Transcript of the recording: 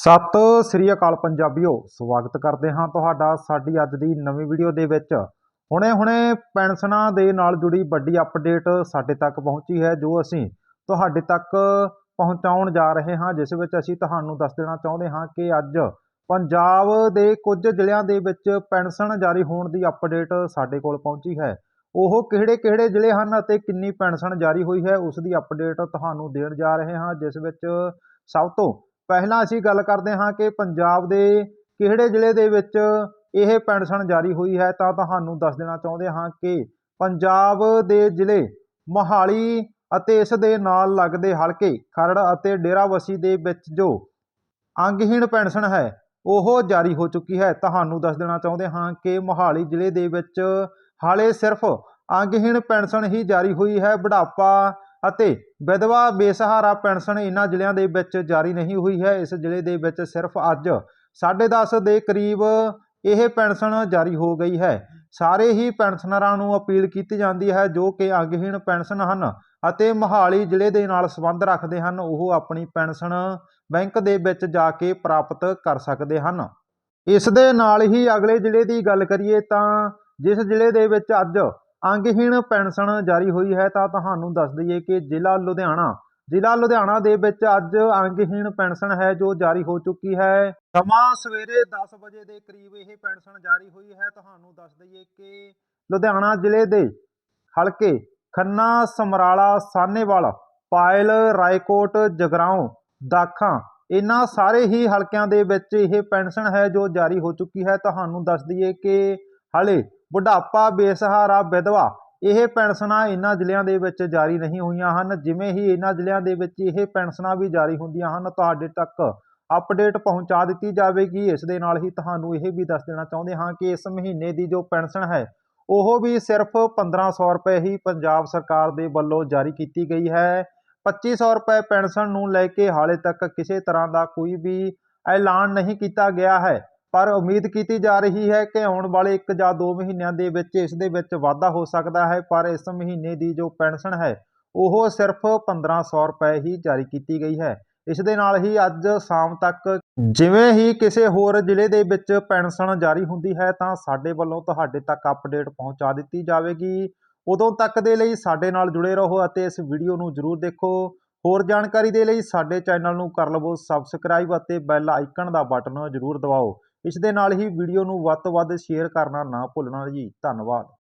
ਸਤਿ ਸ੍ਰੀ ਅਕਾਲ ਪੰਜਾਬੀਓ, ਸਵਾਗਤ ਕਰਦੇ ਹਾਂ ਤੁਹਾਡਾ ਸਾਡੀ ਅੱਜ ਦੀ ਨਵੀਂ ਵੀਡੀਓ ਦੇ ਵਿੱਚ। ਹੁਣੇ-ਹੁਣੇ ਪੈਨਸ਼ਨਾਂ ਦੇ ਨਾਲ ਜੁੜੀ ਵੱਡੀ ਅਪਡੇਟ ਸਾਡੇ ਤੱਕ ਪਹੁੰਚੀ ਹੈ, ਜੋ ਅਸੀਂ ਤੁਹਾਡੇ ਤੱਕ ਪਹੁੰਚਾਉਣ ਜਾ ਰਹੇ ਹਾਂ, ਜਿਸ ਵਿੱਚ ਅਸੀਂ ਤੁਹਾਨੂੰ ਦੱਸ ਦੇਣਾ ਚਾਹੁੰਦੇ ਹਾਂ ਕਿ ਅੱਜ ਪੰਜਾਬ ਦੇ ਕੁਝ ਜ਼ਿਲ੍ਹਿਆਂ ਦੇ ਵਿੱਚ ਪੈਨਸ਼ਨ ਜਾਰੀ ਹੋਣ ਦੀ ਅਪਡੇਟ ਸਾਡੇ ਕੋਲ ਪਹੁੰਚੀ ਹੈ। ਉਹ ਕਿਹੜੇ-ਕਿਹੜੇ ਜ਼ਿਲ੍ਹੇ ਹਨ ਅਤੇ ਕਿੰਨੀ ਪੈਨਸ਼ਨ ਜਾਰੀ ਹੋਈ ਹੈ, ਉਸ ਦੀ ਅਪਡੇਟ ਤੁਹਾਨੂੰ ਦੇਣ ਜਾ ਰਹੇ ਹਾਂ, ਜਿਸ ਵਿੱਚ ਸਭ ਤੋਂ ਪਹਿਲਾਂ ਅਸੀਂ ਗੱਲ ਕਰਦੇ ਹਾਂ ਕਿ ਪੰਜਾਬ ਦੇ ਕਿਹੜੇ ਜ਼ਿਲ੍ਹੇ ਦੇ ਵਿੱਚ ਇਹ ਪੈਨਸ਼ਨ ਜਾਰੀ ਹੋਈ ਹੈ, ਤਾਂ ਤੁਹਾਨੂੰ ਦੱਸ ਦੇਣਾ ਚਾਹੁੰਦੇ ਹਾਂ ਕਿ ਪੰਜਾਬ ਦੇ ਜ਼ਿਲ੍ਹੇ ਮੋਹਾਲੀ ਅਤੇ ਇਸ ਦੇ ਨਾਲ ਲੱਗਦੇ ਹਲਕੇ ਖਰੜ ਅਤੇ ਡੇਰਾਬੱਸੀ ਦੇ ਵਿੱਚ ਜੋ ਅੰਗਹੀਣ ਪੈਨਸ਼ਨ ਹੈ, ਉਹ ਜਾਰੀ ਹੋ ਚੁੱਕੀ ਹੈ। ਤੁਹਾਨੂੰ ਦੱਸ ਦੇਣਾ ਚਾਹੁੰਦੇ ਹਾਂ ਕਿ ਮੋਹਾਲੀ ਜ਼ਿਲ੍ਹੇ ਦੇ ਵਿੱਚ ਹਾਲੇ ਸਿਰਫ ਅੰਗਹੀਣ ਪੈਨਸ਼ਨ ਹੀ ਜਾਰੀ ਹੋਈ ਹੈ। ਬੁਢਾਪਾ ਅਤੇ ਵਿਧਵਾ ਬੇਸਹਾਰਾ ਪੈਨਸ਼ਨ ਇਹਨਾਂ ਜ਼ਿਲ੍ਹਿਆਂ ਦੇ ਵਿੱਚ ਜਾਰੀ ਨਹੀਂ ਹੋਈ ਹੈ। ਇਸ ਜ਼ਿਲ੍ਹੇ ਦੇ ਵਿੱਚ ਸਿਰਫ ਅੱਜ 10:30 ਦੇ ਕਰੀਬ ਇਹ ਪੈਨਸ਼ਨ ਜਾਰੀ ਹੋ ਗਈ ਹੈ। ਸਾਰੇ ਹੀ ਪੈਨਸ਼ਨਰਾਂ ਨੂੰ ਅਪੀਲ ਕੀਤੀ ਜਾਂਦੀ ਹੈ ਜੋ ਕਿ ਅੰਗਹੀਣ ਪੈਨਸ਼ਨ ਹਨ ਅਤੇ ਮੋਹਾਲੀ ਜ਼ਿਲ੍ਹੇ ਦੇ ਨਾਲ ਸੰਬੰਧ ਰੱਖਦੇ ਹਨ, ਉਹ ਆਪਣੀ ਪੈਨਸ਼ਨ ਬੈਂਕ ਦੇ ਵਿੱਚ ਜਾ ਕੇ ਪ੍ਰਾਪਤ ਕਰ ਸਕਦੇ ਹਨ। ਇਸ ਦੇ ਨਾਲ ਹੀ ਅਗਲੇ ਜ਼ਿਲ੍ਹੇ ਦੀ ਗੱਲ ਕਰੀਏ ਤਾਂ ਜਿਸ ਜ਼ਿਲ੍ਹੇ ਦੇ ਵਿੱਚ ਅੱਜ ਅੰਗਹੀਣ ਪੈਨਸ਼ਨ ਜਾਰੀ ਹੋਈ ਹੈ ਤਾਂ ਤੁਹਾਨੂੰ ਦੱਸ ਦਈਏ ਕਿ ਜ਼ਿਲ੍ਹਾ ਲੁਧਿਆਣਾ ਜ਼ਿਲ੍ਹਾ ਲੁਧਿਆਣਾ ਦੇ ਵਿੱਚ ਅੱਜ ਅੰਗਹੀਣ ਪੈਨਸ਼ਨ ਹੈ ਜੋ ਜਾਰੀ ਹੋ ਚੁੱਕੀ ਹੈ। ਸਮਾਂ ਸਵੇਰੇ 10 ਵਜੇ ਦੇ ਕਰੀਬ ਇਹ ਪੈਨਸ਼ਨ ਜਾਰੀ ਹੋਈ ਹੈ। ਤੁਹਾਨੂੰ ਦੱਸ ਦਈਏ ਕਿ ਲੁਧਿਆਣਾ ਜ਼ਿਲ੍ਹੇ ਦੇ ਹਲਕੇ ਖੰਨਾ, ਸਮਰਾਲਾ ਸਾਨੇਵਾਲ ਪਾਇਲ, ਰਾਏਕੋਟ, ਜਗਰਾਉਂ, ਦਾਖਾਂ, ਇਹਨਾਂ ਸਾਰੇ ਹੀ ਹਲਕਿਆਂ ਦੇ ਵਿੱਚ ਇਹ ਪੈਨਸ਼ਨ ਹੈ ਜੋ ਜਾਰੀ ਹੋ ਚੁੱਕੀ ਹੈ। ਤੁਹਾਨੂੰ ਦੱਸ ਦਈਏ ਕਿ ਹਲੇ ਬੁਢਾਪਾ, ਬੇਸਹਾਰਾ, ਵਿਧਵਾ, ਇਹ ਪੈਨਸ਼ਨਾਂ ਇਹਨਾਂ ਜ਼ਿਲ੍ਹਿਆਂ ਦੇ ਵਿੱਚ ਜਾਰੀ ਨਹੀਂ ਹੋਈਆਂ ਹਨ। ਜਿਵੇਂ ਹੀ ਇਹਨਾਂ ਜ਼ਿਲ੍ਹਿਆਂ ਦੇ ਵਿੱਚ ਇਹ ਪੈਨਸ਼ਨਾਂ ਵੀ ਜਾਰੀ ਹੁੰਦੀਆਂ ਹਨ, ਤੁਹਾਡੇ ਤੱਕ ਅਪਡੇਟ ਪਹੁੰਚਾ ਦਿੱਤੀ ਜਾਵੇਗੀ। ਇਸ ਦੇ ਨਾਲ ਹੀ ਤੁਹਾਨੂੰ ਇਹ ਵੀ ਦੱਸ ਦੇਣਾ ਚਾਹੁੰਦੇ ਹਾਂ ਕਿ ਇਸ ਮਹੀਨੇ ਦੀ ਜੋ ਪੈਨਸ਼ਨ ਹੈ, ਉਹ ਵੀ ਸਿਰਫ 1500 ਰੁਪਏ ਹੀ ਪੰਜਾਬ ਸਰਕਾਰ ਦੇ ਵੱਲੋਂ ਜਾਰੀ ਕੀਤੀ ਗਈ ਹੈ। 2500 ਰੁਪਏ ਪੈਨਸ਼ਨ ਨੂੰ ਲੈ ਕੇ ਹਾਲੇ ਤੱਕ ਕਿਸੇ ਤਰ੍ਹਾਂ ਦਾ ਕੋਈ ਵੀ ਐਲਾਨ ਨਹੀਂ ਕੀਤਾ ਗਿਆ ਹੈ। ਪਰ ਉਮੀਦ ਕੀਤੀ ਜਾ ਰਹੀ ਹੈ ਕਿ ਆਉਣ ਵਾਲੇ 1 ਜਾਂ 2 ਮਹੀਨਿਆਂ ਦੇ ਵਿੱਚ ਇਸ ਦੇ ਵਿੱਚ ਵਾਧਾ ਹੋ ਸਕਦਾ ਹੈ, ਪਰ ਇਸ ਮਹੀਨੇ ਦੀ ਜੋ ਪੈਨਸ਼ਨ ਹੈ, ਉਹ ਸਿਰਫ 1500 ਰੁਪਏ ਹੀ ਜਾਰੀ ਕੀਤੀ ਗਈ ਹੈ। ਇਸ ਦੇ ਨਾਲ ਹੀ ਅੱਜ ਸ਼ਾਮ ਤੱਕ ਜਿਵੇਂ ਹੀ ਕਿਸੇ ਹੋਰ ਜ਼ਿਲ੍ਹੇ ਦੇ ਵਿੱਚ ਪੈਨਸ਼ਨ ਜਾਰੀ ਹੁੰਦੀ ਹੈ, ਤਾਂ ਸਾਡੇ ਵੱਲੋਂ ਤੁਹਾਡੇ ਤੱਕ ਅਪਡੇਟ ਪਹੁੰਚਾ ਦਿੱਤੀ ਜਾਵੇਗੀ। ਉਦੋਂ ਤੱਕ ਦੇ ਲਈ ਸਾਡੇ ਨਾਲ ਜੁੜੇ ਰਹੋ ਅਤੇ ਇਸ ਵੀਡੀਓ ਨੂੰ ਜ਼ਰੂਰ ਦੇਖੋ। ਹੋਰ ਜਾਣਕਾਰੀ ਦੇ ਲਈ ਸਾਡੇ ਚੈਨਲ ਨੂੰ ਕਰ ਲਵੋ ਸਬਸਕ੍ਰਾਈਬ ਅਤੇ ਬੈਲ ਆਈਕਨ ਦਾ ਬਟਨ ਜ਼ਰੂਰ ਦਬਾਓ। ਇਸ ਦੇ ਨਾਲ ਹੀ ਵੀਡੀਓ ਨੂੰ ਵੱਧ ਤੋਂ ਵੱਧ ਸ਼ੇਅਰ ਕਰਨਾ ਨਾ ਭੁੱਲਣਾ ਜੀ, ਧੰਨਵਾਦ।